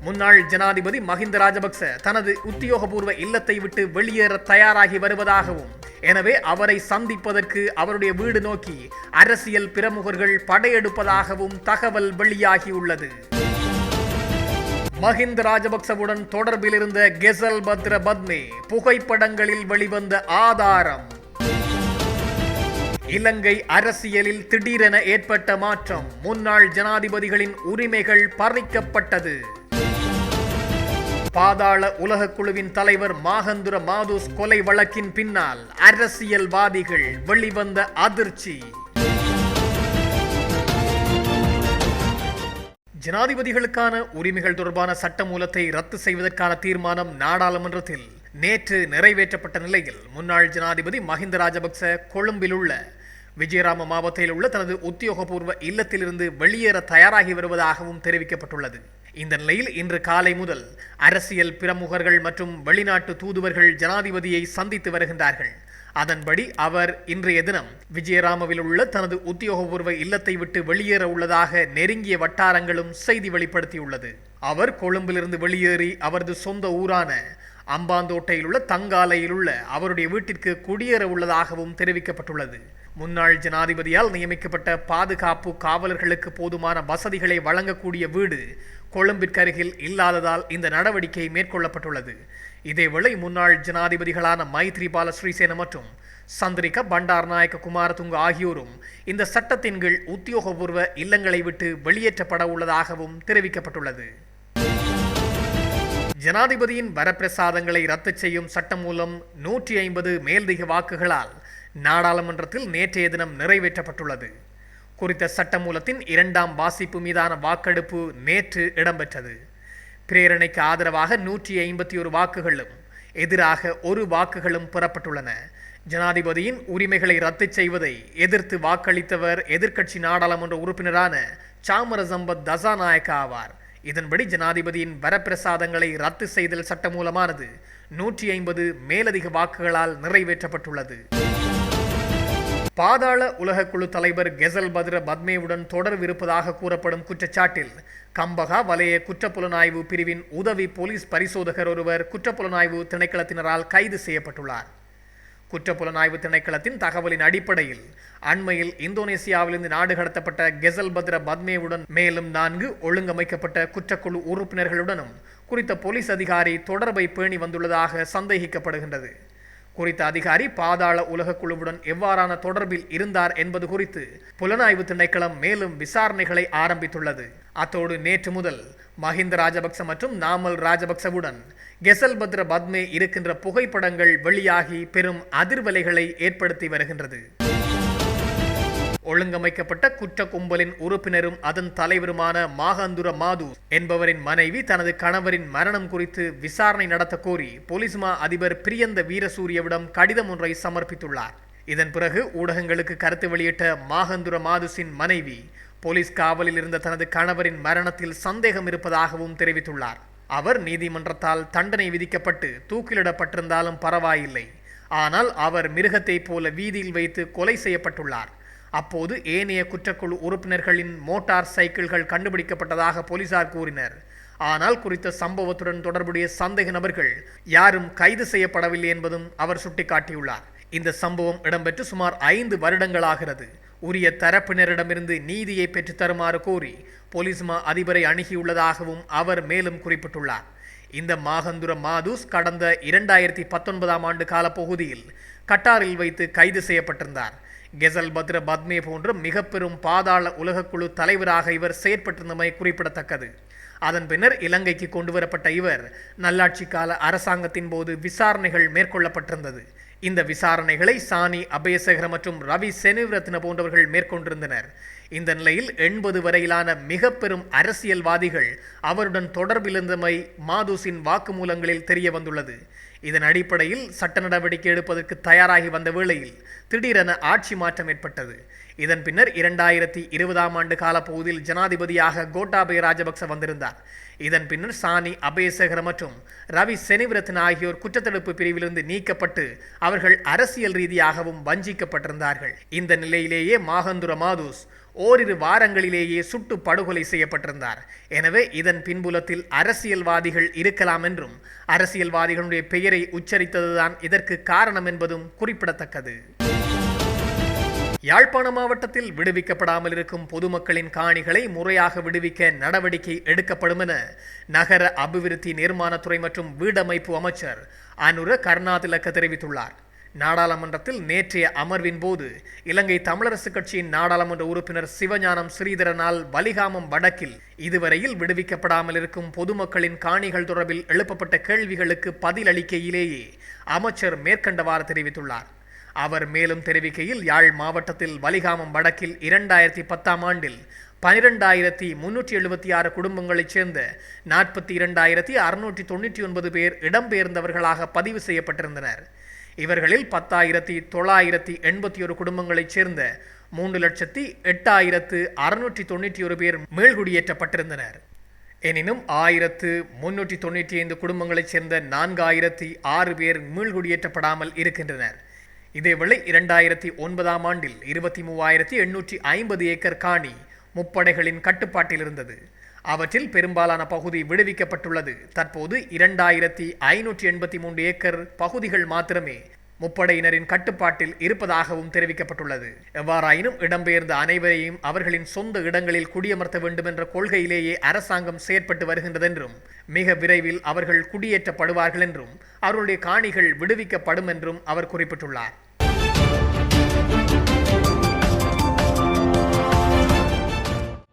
முன்னாள் ஜனாதிபதி மஹிந்த ராஜபக்ச தனது உத்தியோகபூர்வ இல்லத்தை விட்டு வெளியேற தயாராகி வருவதாகவும் எனவே அவரை சந்திப்பதற்கு அவருடைய வீடு நோக்கி அரசியல் பிரமுகர்கள் படையெடுப்பதாகவும் தகவல் வெளியாகியுள்ளது. மஹிந்த ராஜபக்சவுடன் தொடர்பில் இருந்த கெசல் பத்ர பத்மே புகைப்படங்களில் வெளிவந்த ஆதாரம் இலங்கை அரசியலில் திடீரென ஏற்பட்ட மாற்றம். முன்னாள் ஜனாதிபதிகளின் உரிமைகள் பறிக்கப்பட்டது. பாதாள உலக குழுவின் தலைவர் மாகந்துர மாதுஸ் கொலை வழக்கின் பின்னால் அரசியல்வாதிகள் வெளிவந்த அதிர்ச்சி. ஜனாதிபதிகளுக்கான உரிமைகள் தொடர்பான சட்டமூலத்தை ரத்து செய்வதற்கான தீர்மானம் நாடாளுமன்றத்தில். நேற்று நிறைவேற்றப்பட்ட நிலையில் முன்னாள் ஜனாதிபதி மஹிந்த ராஜபக்ச கொழும்பில் உள்ள விஜயராம மாவட்டத்தில் உள்ள தனது உத்தியோகபூர்வ இல்லத்திலிருந்து வெளியேற தயாராகி வருவதாகவும் தெரிவிக்கப்பட்டுள்ளது. இந்த நிலையில் இன்று காலை முதல் அரசியல் பிரமுகர்கள் மற்றும் வெளிநாட்டு தூதுவர்கள் ஜனாதிபதியை சந்தித்து வருகின்றார்கள். அதன்படி அவர் இன்றைய தினம் விஜயராமவில் உள்ள தனது உத்தியோகபூர்வ இல்லத்தை விட்டு வெளியேற உள்ளதாக நெருங்கிய வட்டாரங்களும் செய்தி வெளிப்படுத்தியுள்ளது. அவர் கொழும்பிலிருந்து வெளியேறி அவரது சொந்த ஊரான அம்பாந்தோட்டையில் உள்ள தங்காலையில் உள்ள அவருடைய வீட்டிற்கு குடியேற உள்ளதாகவும் தெரிவிக்கப்பட்டுள்ளது. முன்னாள் ஜனாதிபதியால் நியமிக்கப்பட்ட பாதுகாப்பு காவலர்களுக்கு போதுமான வசதிகளை வழங்கக்கூடிய வீடு கொழும்பிற்கு அருகில் இல்லாததால் இந்த நடவடிக்கை மேற்கொள்ளப்பட்டுள்ளது. இதேவேளை முன்னாள் ஜனாதிபதிகளான மைத்ரிபால ஸ்ரீசேன மற்றும் சந்திரிகா பண்டார்நாயக்க குமாரதுங்க ஆகியோரும் இந்த சட்டத்தின் கீழ் உத்தியோகபூர்வ இல்லங்களை விட்டு வெளியேற்றப்பட உள்ளதாகவும் தெரிவிக்கப்பட்டுள்ளது. ஜனாதிபதியின் வரப்பிரசாதங்களை ரத்து செய்யும் சட்டம் மூலம் நூற்றி ஐம்பது மேல்திக வாக்குகளால் நாடாளுமன்றத்தில் நேற்றைய தினம் நிறைவேற்றப்பட்டுள்ளது. குறித்த சட்டமூலத்தின் இரண்டாம் வாசிப்பு மீதான வாக்கெடுப்பு நேற்று இடம்பெற்றது. பிரேரணைக்கு ஆதரவாக நூற்றி ஐம்பத்தி ஒரு வாக்குகளும் எதிராக ஒரு வாக்குகளும் பெறப்பட்டுள்ளன. ஜனாதிபதியின் உரிமைகளை ரத்து செய்வதை எதிர்த்து வாக்களித்தவர் எதிர்க்கட்சி நாடாளுமன்ற உறுப்பினரான சாமரசம்பத் தசாநாயக்க ஆவார். இதன்படி ஜனாதிபதியின் வரப்பிரசாதங்களை ரத்து செய்தல் சட்டமூலமானது நூற்றி ஐம்பது மேலதிக வாக்குகளால் நிறைவேற்றப்பட்டுள்ளது. பாதாள உலகக்குழு தலைவர் கெசல் பத்ர பத்மேவுடன் தொடர்பு இருப்பதாக கூறப்படும் குற்றச்சாட்டில் கம்பகா வலய குற்றப்புலனாய்வு பிரிவின் உதவி போலீஸ் பரிசோதகர் ஒருவர் குற்றப்புலனாய்வு திணைக்களத்தினரால் கைது செய்யப்பட்டுள்ளார். குற்றப்புலனாய்வு திணைக்களத்தின் தகவலின் அடிப்படையில் அண்மையில் இந்தோனேசியாவிலிருந்து நாடு கடத்தப்பட்ட கெசல் பத்ர பத்மேவுடன் மேலும் நான்கு ஒழுங்கமைக்கப்பட்ட குற்றக்குழு உறுப்பினர்களுடனும் குறித்த போலீஸ் அதிகாரி தொடர்பை பேணி வந்துள்ளதாக சந்தேகிக்கப்படுகின்றது. குறித்த அதிகாரி பாதாள உலக குழுவுடன் எவ்வாறான தொடர்பில் இருந்தார் என்பது குறித்து புலனாய்வு திணைக்களம் மேலும் விசாரணைகளை ஆரம்பித்துள்ளது. அத்தோடு நேற்று முதல் மஹிந்த ராஜபக்ச மற்றும் நாமல் ராஜபக்சவுடன் கெசல்பத்ர பத்மே இருக்கின்ற புகைப்படங்கள் வெளியாகி பெரும் அதிர்வலைகளை ஏற்படுத்தி வருகின்றது. ஒழுங்கமைக்கப்பட்ட குற்ற கும்பலின் உறுப்பினரும் அதன் தலைவருமான மாகந்துர மாது என்பவரின் மனைவி தனது கணவரின் மரணம் குறித்து விசாரணை நடத்த கோரி போலீஸ் மா அதிபர் பிரியந்த வீரசூரியவிடம் கடிதம் ஒன்றை சமர்ப்பித்துள்ளார். இதன் பிறகு ஊடகங்களுக்கு கருத்து வெளியிட்ட மாகந்துர மாதுசின் மனைவி போலீஸ் காவலில் இருந்த தனது கணவரின் மரணத்தில் சந்தேகம் இருப்பதாகவும் தெரிவித்துள்ளார். அவர் நீதிமன்றத்தால் தண்டனை விதிக்கப்பட்டு தூக்கிலிடப்பட்டிருந்தாலும் பரவாயில்லை. ஆனால் அவர் மிருகத்தைப் போல வீதியில் வைத்து கொலை செய்யப்பட்டுள்ளார். அப்போது ஏனைய குற்றக்குழு உறுப்பினர்களின் மோட்டார் சைக்கிள்கள் கண்டுபிடிக்கப்பட்டதாக போலீசார் கூறினர். ஆனால் குறித்த சம்பவத்துடன் தொடர்புடைய சந்தேக நபர்கள் யாரும் கைது செய்யப்படவில்லை என்பதும் அவர் சுட்டிக்காட்டியுள்ளார். இந்த சம்பவம் இடம்பெற்று சுமார் ஐந்து வருடங்களாகிறது. உரிய தரப்பினரிடமிருந்து நீதியை பெற்றுத்தருமாறு கோரி போலீஸ் மா அதிபரை அணுகியுள்ளதாகவும் அவர் மேலும் குறிப்பிட்டுள்ளார். இந்த மாகந்துர மாதுஸ் கடந்த இரண்டாயிரத்தி பத்தொன்பதாம் ஆண்டு காலப்பகுதியில் கட்டாரில் வைத்து கைது செய்யப்பட்டிருந்தார். கெசல் பத்ர பத்மே போன்ற மிக பெரும் பாதாள உலகக்குழு தலைவராக இவர் செயற்பட்டிருந்தமை குறிப்பிடத்தக்கது. அதன் பின்னர் இலங்கைக்கு கொண்டு வரப்பட்ட இவர் நல்லாட்சி கால அரசாங்கத்தின் போது விசாரணைகள் மேற்கொள்ளப்பட்டிருந்தது. இந்த விசாரணைகளை சாணி அபயசேகர மற்றும் ரவி செனிவிரத்ன போன்றவர்கள் மேற்கொண்டிருந்தனர். இந்த நிலையில் எண்பது வரையிலான மிக பெரும் அரசியல்வாதிகள் அவருடன் தொடர்பிலிருந்தமை மாதுசின் வாக்குமூலங்களில் தெரிய வந்துள்ளது இதன் அடிப்படையில் சட்ட நடவடிக்கை எடுப்பதற்கு தயாராகி வந்த வேளையில் திடீரென ஆட்சி மாற்றம் ஏற்பட்டது. இதன் பின்னர் இரண்டாயிரத்தி இருபதாம் ஆண்டு காலப்பகுதியில் ஜனாதிபதியாக கோட்டாபய ராஜபக்ச வந்திருந்தார். இதன் பின்னர் சாணி அபயசேகர மற்றும் ரவி செனிவிரத்ன ஆகியோர் குற்றத்தடுப்பு பிரிவிலிருந்து நீக்கப்பட்டு அவர்கள் அரசியல் ரீதியாகவும் வஞ்சிக்கப்பட்டிருந்தார்கள். இந்த நிலையிலேயே மாகந்துர மாதுஸ் ஓரிரு வாரங்களிலேயே சுட்டு படுகொலை செய்யப்பட்டிருந்தார். எனவே இதன் பின்புலத்தில் அரசியல்வாதிகள் இருக்கலாம் என்றும் அரசியல்வாதிகளுடைய பெயரை உச்சரித்ததுதான் இதற்கு காரணம் என்பதும் குறிப்பிடத்தக்கது. யாழ்ப்பாண மாவட்டத்தில் விடுவிக்கப்படாமல் இருக்கும் பொதுமக்களின் காணிகளை முறையாக விடுவிக்க நடவடிக்கை எடுக்கப்படும் என நகர அபிவிருத்தி நிர்மாணத்துறை மற்றும் வீடமைப்பு அமைச்சர் அனுர கருணாதிலக்க தெரிவித்துள்ளார். நாடாளுமன்றத்தில் நேற்றைய அமர்வின் போது இலங்கை தமிழரசு கட்சியின் நாடாளுமன்ற உறுப்பினர் சிவஞானம் ஸ்ரீதரனால் வலிகாமம் வடக்கில் இதுவரையில் விடுவிக்கப்படாமல் இருக்கும் பொதுமக்களின் காணிகள் தொடர்பில் எழுப்பப்பட்ட கேள்விகளுக்கு பதிலளிக்கையிலேயே அமைச்சர் மேற்கண்டவாறு தெரிவித்துள்ளார். அவர் மேலும் தெரிவிக்கையில் யாழ் மாவட்டத்தில் வலிகாமம் வடக்கில் இரண்டாயிரத்தி பத்தாம் ஆண்டில் பனிரெண்டாயிரத்தி முன்னூற்றி எழுபத்தி ஆறு குடும்பங்களைச் சேர்ந்த நாற்பத்தி இரண்டாயிரத்தி அறுநூற்றி தொண்ணூற்றி ஒன்பது பேர் இடம்பெயர்ந்தவர்களாக பதிவு செய்யப்பட்டிருந்தனர். இவர்களில் பத்தாயிரத்தி தொள்ளாயிரத்தி எண்பத்தி ஒரு குடும்பங்களைச் சேர்ந்த மூன்று லட்சத்தி எட்டாயிரத்து அறுநூற்றி தொண்ணூற்றி ஒரு பேர் மீள்குடியேற்றப்பட்டிருந்தனர் எனினும் ஆயிரத்து முன்னூற்றி தொண்ணூற்றி ஐந்து குடும்பங்களைச் சேர்ந்த நான்காயிரத்தி ஆறு பேர் மீள்குடியேற்றப்படாமல் இருக்கின்றனர். இதேவேளை இரண்டாயிரத்தி ஒன்பதாம் ஆண்டில் இருபத்தி மூவாயிரத்தி எண்ணூற்றி ஐம்பது ஏக்கர் காணி முப்படைகளின் கட்டுப்பாட்டில் இருந்தது. அவற்றில் பெரும்பாலான பகுதி விடுவிக்கப்பட்டுள்ளது. தற்போது இரண்டாயிரத்தி ஐநூற்றி எண்பத்தி மூன்று ஏக்கர் பகுதிகள் மாத்திரமே முப்படையினரின் கட்டுப்பாட்டில் இருப்பதாகவும் தெரிவிக்கப்பட்டுள்ளது. எவ்வாறாயினும் இடம்பெயர்ந்த அனைவரையும் அவர்களின் சொந்த இடங்களில் குடியமர்த்த வேண்டும் என்ற கொள்கையிலேயே அரசாங்கம் செயற்பட்டு வருகின்றதென்றும் மிக விரைவில் அவர்கள் குடியேற்றப்படுவார்கள் என்றும் அவருடைய காணிகள் விடுவிக்கப்படும் என்றும் அவர் குறிப்பிட்டுள்ளார்.